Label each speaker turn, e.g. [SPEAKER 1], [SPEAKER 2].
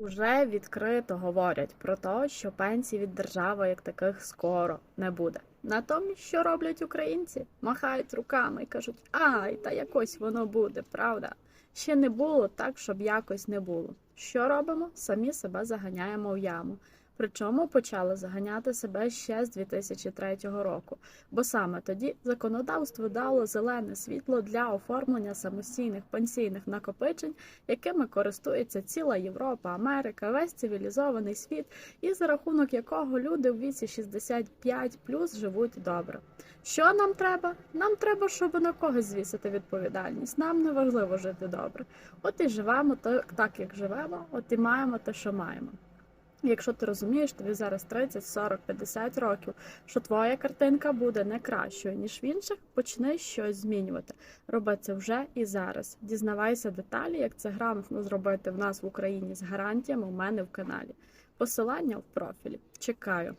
[SPEAKER 1] Уже відкрито говорять про те, що пенсій від держави як таких скоро не буде. Натомість, що роблять українці? Махають руками і кажуть, ай, та якось воно буде, правда? Ще не було так, щоб якось не було. Що робимо? Самі себе заганяємо в яму. Причому почали заганяти себе ще з 2003 року, бо саме тоді законодавство дало зелене світло для оформлення самостійних пенсійних накопичень, якими користується ціла Європа, Америка, весь цивілізований світ, і за рахунок якого люди в віці 65 плюс живуть добре. Що нам треба? Нам треба, щоб на когось звісити відповідальність. Нам не важливо жити добре. От і живемо так, так як живемо, от і маємо те, що маємо. Якщо ти розумієш, тобі зараз 30, 40, 50 років, що твоя картинка буде не кращою, ніж в інших, почни щось змінювати. Роби це вже і зараз. Дізнавайся деталі, як це грамотно зробити в нас в Україні з гарантіями у мене в каналі. Посилання в профілі. Чекаю.